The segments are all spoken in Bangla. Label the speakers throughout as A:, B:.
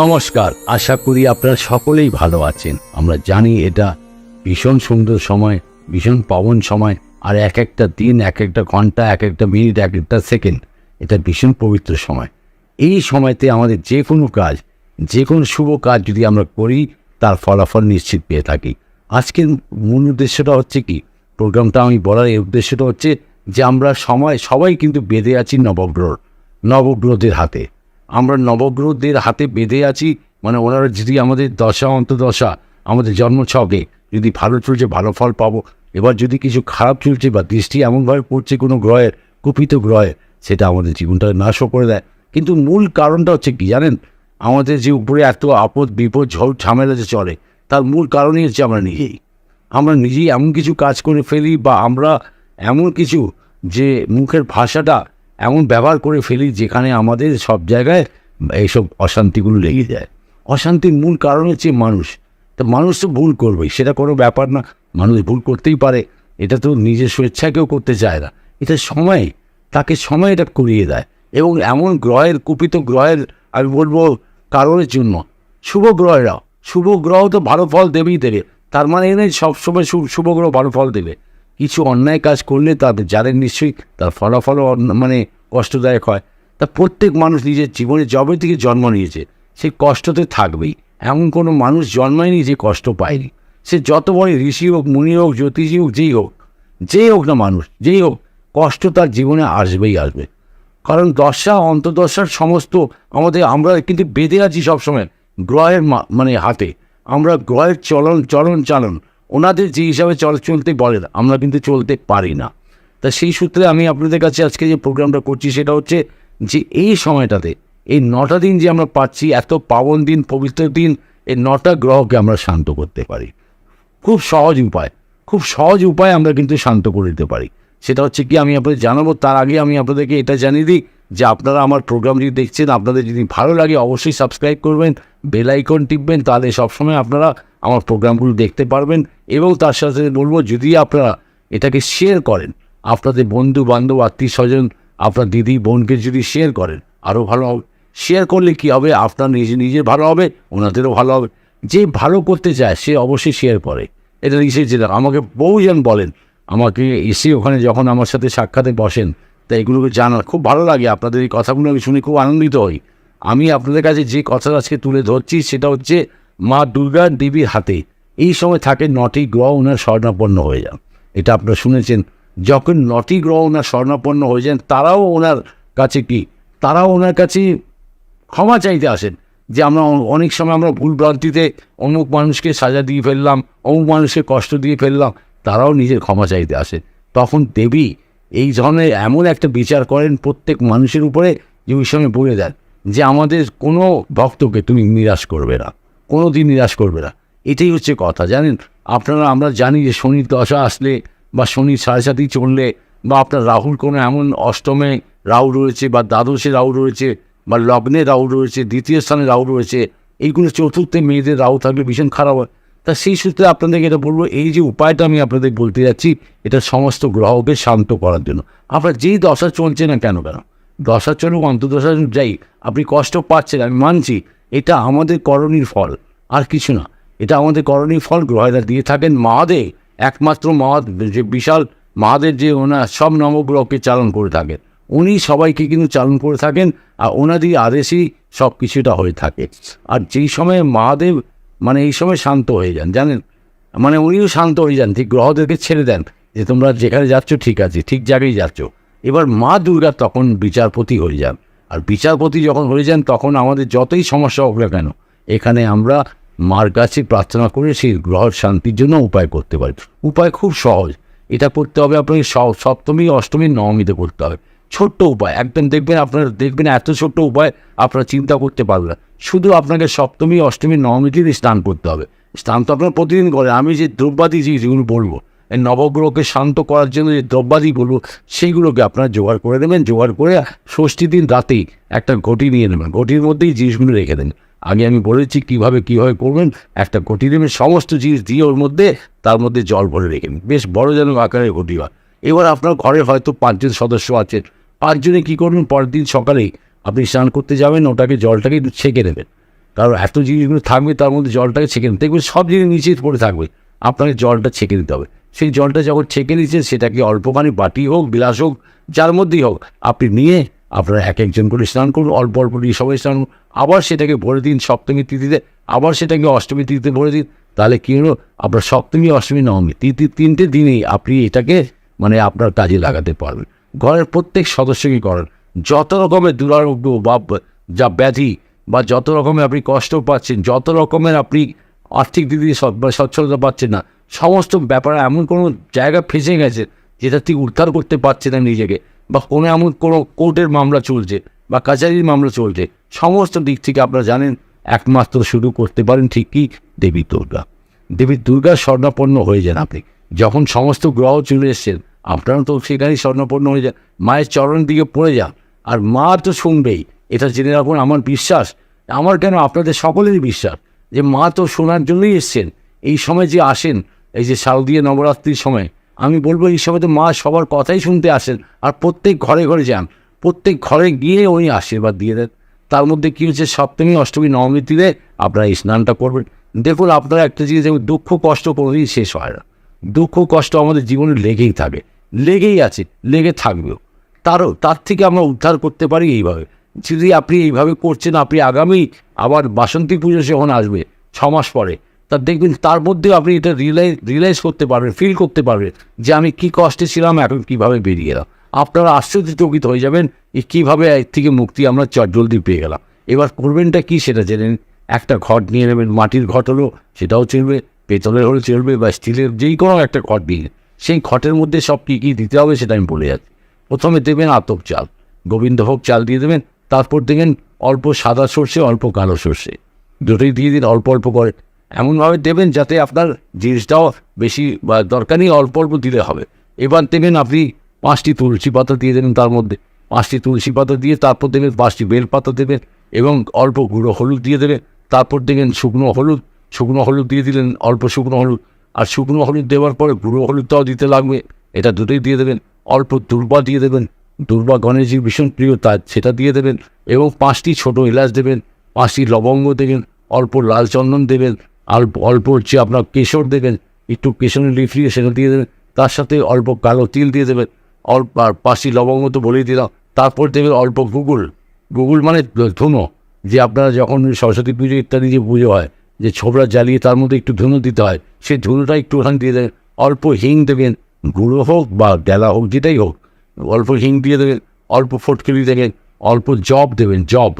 A: নমস্কার, আশা করি আপনারা সকলেই ভালো আছেন। আমরা জানি এটা ভীষণ সুন্দর সময়, ভীষণ পাবন সময়, আর এক একটা দিন, এক একটা ঘণ্টা, এক একটা মিনিট, এক একটা সেকেন্ড, এটা ভীষণ পবিত্র সময়। এই সময়তে আমাদের যে কোনো কাজ, যে কোনো শুভ কাজ যদি আমরা করি, তার ফলাফল নিশ্চিত পেয়ে থাকি। আজকের মূল উদ্দেশ্যটা হচ্ছে কি? প্রোগ্রামটা আমি বলার এই উদ্দেশ্যটা হচ্ছে যে আমরা সময়, সবাই কিন্তু বেঁধে আছি নবগ্রহ, নবগ্রহদের হাতে। আমরা নবগ্রহদের হাতে বেঁধে আছি। মানে ওনারা যদি আমাদের দশা অন্তদশা আমাদের জন্মছকে যদি ভালো চলছে, ভালো ফল পাবো, এবার যদি কিছু খারাপ চলছে বা দৃষ্টি এমনভাবে পড়ছে কোনো গ্রহের, কুপিত গ্রহের, সেটা আমাদের জীবনটা নাশও করে দেয়। কিন্তু মূল কারণটা হচ্ছে কি জানেন? আমাদের যে উপরে এত আপদ, বিপদ, ঝড়, ঝামেলা যে চলে, তার মূল কারণই হচ্ছে আমরা নিজেই। আমরা নিজেই এমন কিছু কাজ করে ফেলি বা আমরা এমন কিছু যে মুখের ভাষাটা এমন ব্যবহার করে ফেলি যেখানে আমাদের সব জায়গায় এইসব অশান্তিগুলো লেগে যায়। অশান্তির মূল কারণ হচ্ছে মানুষ। তা মানুষ তো ভুল করবেই, সেটা কোনো ব্যাপার না। মানুষ ভুল করতেই পারে। এটা তো নিজের স্বেচ্ছায় কেউ করতে চায় না। এটা সময়, তাকে সময় এটা করিয়ে দেয়। এবং এমন গ্রহের, কুপিত গ্রহের, আমি বলব কারণের জন্য, শুভ গ্রহেরাও। শুভ গ্রহ তো ভালো ফল দেবেই দেবে। তার মানে এ নয় সবসময় শুভ গ্রহ ভালো ফল দেবে। কিছু অন্যায় কাজ করলে তাদের জানেন নিশ্চয়ই তার ফলাফলও মানে কষ্টদায়ক হয়। তা প্রত্যেক মানুষ নিজের জীবনে জবে থেকে জন্ম নিয়েছে, সে কষ্টতে থাকবেই। এমন কোনো মানুষ জন্মায়নি যে কষ্ট পায়নি। সে যত বড় ঋষি হোক, মুনি হোক, জ্যোতিষী হোক, যেই হোক যেই হোক না মানুষ, যেই হোক, কষ্ট তার জীবনে আসবেই আসবে। কারণ দশা অন্তদশার সমস্ত আমাদের, আমরা কিন্তু বেঁধে আছি সবসময় গ্রহের মানে হাতে। আমরা গ্রহের চলন চলন, চালন ওনাদের যে হিসাবে চল, চলতে বলেন আমরা কিন্তু চলতে পারি না। তা সেই সূত্রে আমি আপনাদের কাছে আজকে যে প্রোগ্রামটা করছি সেটা হচ্ছে যে এই সময়টাতে, এই নটা দিন যে আমরা পাচ্ছি, এত পাবন দিন, পবিত্র দিন, এই নটা গ্রহকে আমরা শান্ত করতে পারি। খুব সহজ উপায়, খুব সহজ উপায় আমরা কিন্তু শান্ত করে দিতে পারি। সেটা হচ্ছে কি, আমি আপনাদের জানাব, তার আগে আমি আপনাদেরকে এটা জানিয়ে দিই যে আপনারা আমার প্রোগ্রাম যদি দেখছেন, আপনাদের যদি ভালো লাগে, অবশ্যই সাবস্ক্রাইব করবেন বেল আইকন টিপবেন, তাহলে সবসময় আপনারা আমার প্রোগ্রামগুলো দেখতে পারবেন। এবং তার সাথে বলব, যদি আপনারা এটাকে শেয়ার করেন, আপনাদের বন্ধু বান্ধব আত্মীয় স্বজন আপনার দিদি, বোনকে যদি শেয়ার করেন, আরও ভালো হবে। শেয়ার করলে কি হবে? আপনার নিজে নিজের ভালো হবে, ওনাদেরও ভালো হবে। যে ভালো করতে চায়, সে অবশ্যই শেয়ার করে। এটা যেটা আমাকে বহুজন বলেন, আমাকে এসে ওখানে যখন আমার সাথে সাক্ষাতে বসেন তা এগুলোকে জানার খুব ভালো লাগে। আপনাদের এই কথাগুলো আমি শুনে খুব আনন্দিত হই। আমি আপনাদের কাছে যে কথা আজকে তুলে ধরছি সেটা হচ্ছে মা দুর্গা দেবীর হাতে। এই সময় থাকে নটি গ্রহ ওনার স্বর্ণাপন্ন হয়ে যান। এটা আপনারা শুনেছেন। যখন নটি গ্রহ ওনার স্বর্ণাপন্ন হয়ে যান, তারাও ওনার কাছে কি? তারাও ওনার কাছে ক্ষমা চাইতে আসেন যে আমরা অনেক সময় আমরা ভুল ভ্রান্তিতে অমুক মানুষকে সাজা দিয়ে ফেললাম, অমুক মানুষকে কষ্ট দিয়ে ফেললাম, তারাও নিজের ক্ষমা চাইতে আসে তখন দেবী এই ধরনের এমন একটা বিচার করেন প্রত্যেক মানুষের উপরে যে ওই সময় বলে দেন যে আমাদের কোনো ভক্তকে তুমি নিরাশ করবে না কোনো দিন নিরাশ করবে না। এটাই হচ্ছে কথা, জানেন? আপনারা, আমরা জানি যে শনির দশা আসলে বা শনির সাড়ে সাথেই চললে বা আপনার রাহুল কোনো এমন অষ্টমে রাহু রয়েছে বা দ্বাদশে রাহু রয়েছে বা লগ্নে রাহু রয়েছে, দ্বিতীয় স্থানে রাহু রয়েছে, এইগুলো চতুর্থে মেয়েদের রাহু থাকলে ভীষণ খারাপ হয়। তা সেই সূত্রে আপনাদেরকে এটা বলব এই যে উপায়টা আমি আপনাদের বলতে যাচ্ছি এটা সমস্ত গ্রহকে শান্ত করার জন্য। আপনার যেই দশা চলছে না কেন কেন? দশা চলুক অন্তদশা চলুক, যাই আপনি কষ্ট পাচ্ছেন আমি মানছি এটা আমাদের করণীর ফল আর কিছু না। এটা আমাদের করণীর ফল গ্রহেরা দিয়ে থাকেন মহাদেব একমাত্র মহা যে বিশাল মহাদেব যে ওনার সব নবগ্রহকে চালন করে থাকেন। উনি সবাইকে কিন্তু চালন করে থাকেন আর ওনাদের আদেশেই সব কিছুটা হয়ে থাকে। আর যেই সময় মহাদেব মানে এই সময় শান্ত হয়ে যান, জানেন? মানে উনিও শান্ত হয়ে যান, ঠিক গ্রহদেরকে ছেড়ে দেন যে তোমরা যেখানে যাচ্ছ ঠিক আছে, ঠিক জায়গায় যাচ্ছ। এবার মা দুর্গা তখন বিচারপতি হয়ে যান। আর বিচারপতি যখন হয়ে যান, তখন আমাদের যতই সমস্যা হোক না কেন, এখানে আমরা মার কাছে প্রার্থনা করে সেই গ্রহের শান্তির জন্য উপায় করতে পারি। উপায় খুব সহজ। এটা করতে হবে আপনাকে সপ্তমী, অষ্টমী, নবমীতে করতে হবে। ছোট্ট উপায়। একদম দেখবেন আপনার, দেখবেন এত ছোট্ট উপায় আপনারা চিন্তা করতে পারবেন শুধু আপনাকে সপ্তমী, অষ্টমী, নবমীতে স্নান করতে হবে। স্নান তো আপনার প্রতিদিন করে। আমি যে দ্রব্যাদি যেগুলো বলব, এই নবগ্রহকে শান্ত করার জন্য যে দ্রব্যাদি বলব, সেইগুলোকে আপনারা জোগাড় করে দেবেন, জোগাড় করে ষষ্ঠী দিন রাতেই একটা ঘটি নিয়ে নেবেন। ঘটির মধ্যেই জিনিসগুলো রেখে দেন। আগে আমি বলেছি কীভাবে কীভাবে করবেন। একটা ঘটি নেবেন, সমস্ত জিনিস দিয়ে ওর মধ্যে, তার মধ্যে জল ভরে রেখে নেবেন বেশ বড় যেন আকারের ঘটি হয়। এবার আপনার ঘরে হয়তো পাঁচজন সদস্য আছেন। পাঁচজনে কী করবেন? পরের দিন সকালেই আপনি স্নান করতে যাবেন, ওটাকে জলটাকে একটু ছেঁকে নেবেন। কারণ এত জিনিসগুলো থাকবে, তার মধ্যে জলটাকে ছেঁকে নিতে দেখবেন সব জিনিস নিচে পড়ে থাকবে। আপনাকে জলটা ছেঁকে দিতে হবে। সেই জলটা যখন ছেঁকে নিচ্ছেন সেটাকে অল্পখানি বাটি হোক বিলাস হোক, যার মধ্যেই হোক, আপনি নিয়ে আপনারা এক একজন করে স্নান করুন, অল্প অল্প নিয়ে সবাই স্নান করুন। আবার সেটাকে ভরে দিন সপ্তমী তিথিতে, আবার সেটাকে অষ্টমী তিথিতে ভরে দিন, তাহলে কী হলো? আপনার সপ্তমী, অষ্টমী, নবমী, তিথি তিনটে দিনেই আপনি এটাকে মানে আপনার কাজে লাগাতে পারবেন। ঘরের প্রত্যেক সদস্যকে করেন যত রকমের দুরারোগ্য বা যা ব্যাধি বা যত রকমের আপনি কষ্ট পাচ্ছেন, যত রকমের আপনি আর্থিক দিক দিয়ে সচ্ছলতা পাচ্ছেন না, সমস্ত ব্যাপারে এমন কোনো জায়গা ফেসে গেছে যেটা থেকে উদ্ধার করতে পারছে না নিজেকে বা কোনো এমন কোনো কোর্টের মামলা চলছে বা কাছারির মামলা চলছে। সমস্ত দিক থেকে আপনারা জানেন একমাত্র শুরু করতে পারেন ঠিকই দেবী দুর্গা। দেবী দুর্গা স্বর্ণাপন্ন হয়ে যান আপনি। যখন সমস্ত গ্রহ চলে এসছেন আপনারা তো সেখানেই স্বর্ণাপন্ন হয়ে যান। মায়ের চরণ দিকে পড়ে যান। আর মা তো শুনবেই। এটা জেনে রাখুন, আমার বিশ্বাস, আমার কেন আপনাদের সকলেরই বিশ্বাস যে মা তো শোনার জন্যই এসছেন। এই সময় যে আসেন, এই যে শারদীয় নবরাত্রির সময়, আমি বলব এই সময় তো মা সবার কথাই শুনতে আসেন আর প্রত্যেক ঘরে ঘরে যান। প্রত্যেক ঘরে গিয়ে উনি আশীর্বাদ দিয়ে দেন। তার মধ্যে কী হচ্ছে সপ্তমী, অষ্টমী নবমী তীরে আপনারা এই স্নানটা করবেন। দেখুন, আপনারা একটা জিনিস দেখুন, দুঃখ, কষ্ট কোনোদিন শেষ হয় না। দুঃখ, কষ্ট আমাদের জীবনে লেগেই থাকে, লেগেই আছে, লেগে থাকবেও। তারও, তার থেকে আমরা উদ্ধার করতে পারি এইভাবে। যদি আপনি এইভাবে করছেন, আপনি আগামী আবার বাসন্তী পুজো যখন আসবে, ছ মাস পরে, তা দেখবেন তার মধ্যেও আপনি এটা রিয়েলাইজ রিয়েলাইজ করতে পারবেন ফিল করতে পারবেন যে আমি কী কষ্টে ছিলাম, এখন কীভাবে বেরিয়ে এলাম। আপনারা আশ্চর্যচকিত হয়ে যাবেন যে কীভাবে এর থেকে মুক্তি আমরা চট জলদি পেয়ে গেলাম। এবার করবেনটা কী সেটা জেনে একটা ঘট নিয়ে নেবেন, মাটির ঘট হলো, সেটাও চলবে, পেতলের হলে চলবে, বা স্টিলের যেই কোনো একটা ঘট নিয়ে সেই ঘটের মধ্যে সব কী কী দিতে হবে সেটা আমি বলে যাচ্ছি। প্রথমে দেবেন আতপ চাল, গোবিন্দভোগ চাল দিয়ে দেবেন, তারপর দেবেন অল্প সাদা সর্ষে, অল্প কালো সর্ষে। দুটোই দিয়ে দিন অল্প অল্প করে। এমনভাবে দেবেন যাতে আপনার জিনিসটাও বেশি বা দরকার নেই, অল্প অল্প দিলে হবে। এবার দেবেন আপনি পাঁচটি তুলসী পাতা দিয়ে দেবেন তার মধ্যে। পাঁচটি তুলসী পাতা দিয়ে তারপর দেবেন পাঁচটি বেল পাতা দেবেন এবং অল্প গুঁড়ো হলুদ দিয়ে দেবেন। তারপর দেবেন শুকনো হলুদ। শুকনো হলুদ দিয়ে দিলেন অল্প শুকনো হলুদ। আর শুকনো হলুদ দেওয়ার পরে গুঁড়ো হলুদটাও দিতে লাগবে। এটা দুটোই দিয়ে দেবেন। অল্প দুর্বা দিয়ে দেবেন। দুর্বা গণেশজির ভীষণ প্রিয় তার সেটা দিয়ে দেবেন এবং পাঁচটি ছোট এলাচ দেবেন, পাঁচটি লবঙ্গ দেবেন, অল্প লাল চন্দন দেবেন অল্প অল্প হচ্ছে আপনার কেশর দেবেন, একটু কেশরের লিফিয়ে সেটা দিয়ে দেবেন, তার সাথে অল্প কালো তিল দিয়ে দেবেন, অল্প আর পাঁচটি লবঙ্গ তো বলেই দিলাম, তারপর দেবেন অল্প গুগল। গুগল মানে ধুনো, যে আপনারা যখন সরস্বতী পুজো ইত্যাদি যে পুজো হয়, যে ছোবরা জ্বালিয়ে তার মধ্যে একটু ধুনো দিতে হয় সেই ধুনোটা একটু ওখানে দিয়ে দেবেন, অল্প হিং দেবেন গুঁড়ো হোক বা ডেলা হোক, যেটাই হোক, অল্প হিং দিয়ে দেবেন, অল্প ফটকিরি দেবেন অল্প জব দেবেন, জব।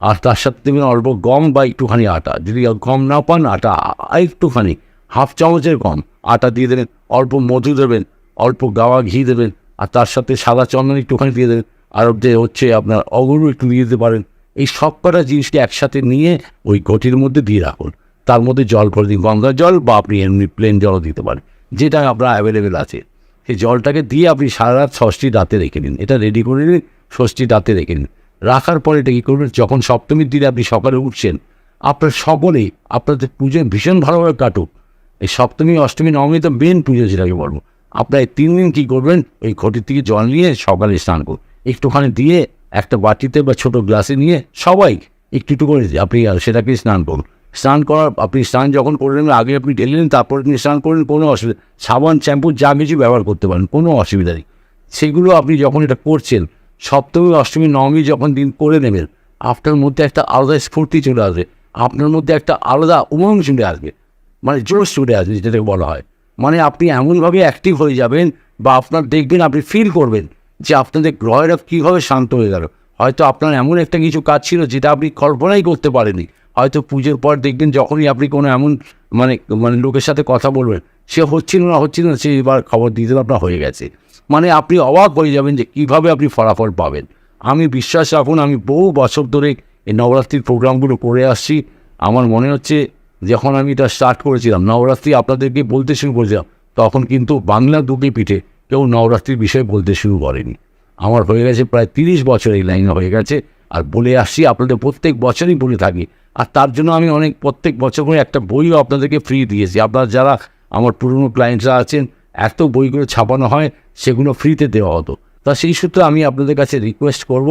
A: আর তার সাথে দেবেন অল্প গম বা একটুখানি আটা। যদি গম না পান, আটা একটুখানি, হাফ চামচের গম, আটা দিয়ে দেবেন, অল্প মধু দেবেন, অল্প গাওয়া ঘি দেবেন, আর তার সাথে সাদা চন্দন একটুখানি দিয়ে দেবেন। আর যে হচ্ছে আপনার অগরু একটু দিয়ে দিতে পারেন। এই সব কটা জিনিসকে একসাথে নিয়ে ওই ঘটির মধ্যে দিয়ে রাখুন। তার মধ্যে জল করে দিন গঙ্গা জল বা আপনি এমনি প্লেন জলও দিতে পারেন, যেটা আপনার অ্যাভেলেবেল আছে। সেই জলটাকে দিয়ে আপনি সারা রাত ষষ্ঠী রাতে রেখে নিন এটা রেডি করে নিন ষষ্ঠী রাতে রেখে নিন রাখার পরে এটা কী করবেন? যখন সপ্তমীর দিনে আপনি সকালে উঠছেন, আপনার সকলেই, আপনাদের পুজো ভীষণ ভালোভাবে কাটুক। এই সপ্তমী, অষ্টমী, নবমী তো মেন পুজো যেটাকে বলব। আপনার এই তিন দিন কী করবেন? ওই ঘটির থেকে জল নিয়ে সকালে স্নান করুন। একটুখানি দিয়ে একটা বাটিতে বা ছোট গ্লাসে নিয়ে সবাই একটু একটু করে আপনি সেটাকে স্নান করুন। স্নান করার, আপনি স্নান যখন করলেন আগে আপনি ঢেলে নিন, তারপরে আপনি স্নান করলেন কোনো অসুবিধা সাবান, শ্যাম্পু, যা কিছু ব্যবহার করতে পারেন, কোনো অসুবিধা নেই। সেগুলো আপনি যখন এটা করছেন, সপ্তমী, অষ্টমী, নবমী যখন দিন করে নেবেন, আপনার মধ্যে একটা আলাদা স্ফূর্তি চলে আসবে, আপনার মধ্যে একটা আলাদা উমং চলে আসবে মানে জোশ চলে আসবে, যেটাকে বলা হয়। মানে আপনি এমনভাবে অ্যাক্টিভ হয়ে যাবেন বা আপনার দেখবেন, আপনি ফিল করবেন যে আপনাদের গ্রহেরা কীভাবে শান্ত হয়ে গেল। হয়তো আপনার এমন একটা কিছু কাজ ছিল, যেটা আপনি কল্পনাই করতে পারেননি। হয়তো পুজোর পর দেখবেন যখনই আপনি কোনো এমন মানে মানে লোকের সাথে কথা বলবেন, সে হচ্ছিল না হচ্ছিল না, সে এবার খবর দিতে আপনার হয়ে গেছে। মানে আপনি অবাক হয়ে যাবেন যে কীভাবে আপনি ফলাফল পাবেন। আমি বিশ্বাস রাখুন, আমি বহু বছর ধরে এই নবরাত্রির প্রোগ্রামগুলো করে আসছি। আমার মনে হচ্ছে যখন আমি এটা স্টার্ট করেছিলাম, নবরাত্রি আপনাদেরকে বলতে শুরু করেছিলাম, তখন কিন্তু বাংলা দুটি পিঠে কেউ নবরাত্রির বিষয়ে বলতে শুরু করেনি। আমার হয়ে গেছে প্রায় তিরিশ বছর এই লাইনে হয়ে গেছে। আর বলে আসছি, আপনাদের প্রত্যেক বছরই বলে থাকি আর তার জন্য আমি অনেক, প্রত্যেক বছর করে একটা বইও আপনাদেরকে ফ্রি দিয়েছি। আপনারা যারা আমার পুরনো ক্লায়েন্টরা আছেন, এত বইগুলো ছাপানো হয়, সেগুলো ফ্রিতে দেওয়া হতো। তা সেই সূত্রে আমি আপনাদের কাছে রিকোয়েস্ট করব,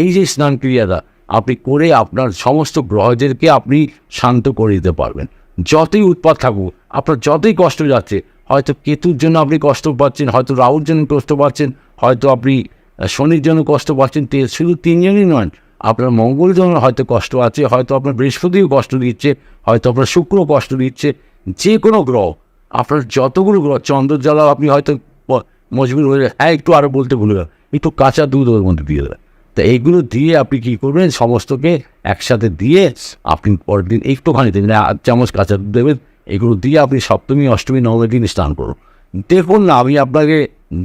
A: এই যে স্নান ক্রিয়াটা, আপনি করে আপনার সমস্ত গ্রহদেরকে আপনি শান্ত করে দিতে পারবেন। যতই উৎপাত থাকুক, আপনার যতই কষ্ট যাচ্ছে, হয়তো কেতুর জন্য আপনি কষ্ট পাচ্ছেন, হয়তো রাহুর জন্য কষ্ট পাচ্ছেন, হয়তো আপনি শনির জন্য কষ্ট পাচ্ছেন শুধু তিনজনই নন আপনার মঙ্গল জন্য হয়তো কষ্ট আছে, হয়তো আপনার বৃহস্পতিও কষ্ট দিচ্ছে, হয়তো আপনার শুক্র কষ্ট দিচ্ছে, যে কোনো গ্রহ, আপনার যতগুলো গ্রহ, চন্দ্রজ্বালাও আপনি হয়তো মজবুর হয়ে হ্যাঁ একটু আরও বলতে ভুলে গেলাম, একটু কাঁচা দুধ ওর মধ্যে দিয়ে দেবেন। তা এইগুলো দিয়ে আপনি কী করবেন? সমস্তকে একসাথে দিয়ে আপনি পরের দিন একটুখানি দেবেন আধ চামচ কাঁচা দুধ দেবেন, এগুলো দিয়ে আপনি সপ্তমী, অষ্টমী নবমী দিন স্নান করুন। দেখুন না, আমি আপনাকে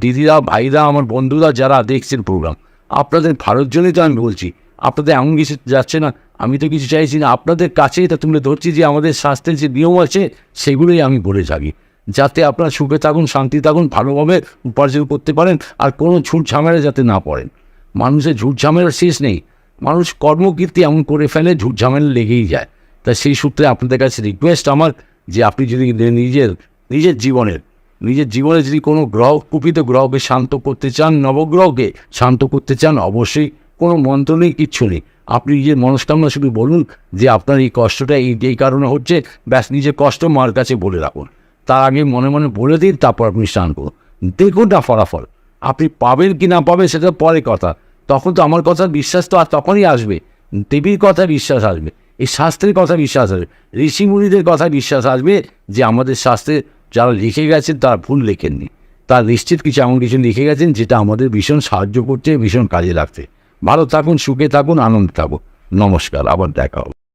A: দিদিরা, ভাইরা, আমার বন্ধুরা যারা দেখছেন প্রোগ্রাম আপনাদের ভালোর জন্যই তো আমি বলছি আপনাদের এমন কিছু যাচ্ছে না, আমি তো কিছু চাইছি না। আপনাদের কাছেই এটা তুলে ধরছি যে আমাদের স্বাস্থ্যের যে নিয়ম আছে, সেগুলোই আমি বলে থাকি। যাতে আপনারা সুখে থাকুন, শান্তি থাকুন, ভালোভাবে উপার্জন করতে পারেন, আর কোনো ঝুট ঝামেলা যাতে না পড়েন। মানুষের ঝুট ঝামেলার শেষ নেই। মানুষ কর্মকীর্তি এমন করে ফেলে, ঝুট ঝামেলা লেগেই যায়। তাই সেই সূত্রে আপনাদের কাছে রিকোয়েস্ট আমার যে আপনি যদি নিজের নিজের জীবনের, নিজের জীবনে যদি কোনো গ্রহ, কুপিত গ্রহকে শান্ত করতে চান, নবগ্রহকে শান্ত করতে চান, অবশ্যই কোনো মন্ত্র নেই, কিচ্ছু নেই। আপনি নিজের মনস্কামনা শুধু বলুন যে আপনার এই কষ্টটা এই এই কারণে হচ্ছে, ব্যাস নিজের কষ্ট মার কাছে বলে রাখুন। তার আগে মনে মনে বলে দিন, তারপর আপনি স্নান করুন। দেখুন না ফলাফল। আপনি পাবেন কি না পাবেন সেটা পরে কথা। তখন তো আমার কথা বিশ্বাস তো আর তখনই আসবে। দেবীর কথা বিশ্বাস আসবে, এই শাস্ত্রের কথা বিশ্বাস আসবে ঋষিমুনিদের কথা বিশ্বাস আসবে যে আমাদের শাস্ত্রে যারা লিখে গেছেন তারা ভুল লেখেননি। তার নিশ্চিত কিছু এমন কিছু লিখে গেছেন যেটা আমাদের ভীষণ সাহায্য করছে, ভীষণ কাজে লাগছে। ভালো থাকুন সুখে থাকুন আনন্দ থাকুন। নমস্কার আবার দেখা হবে।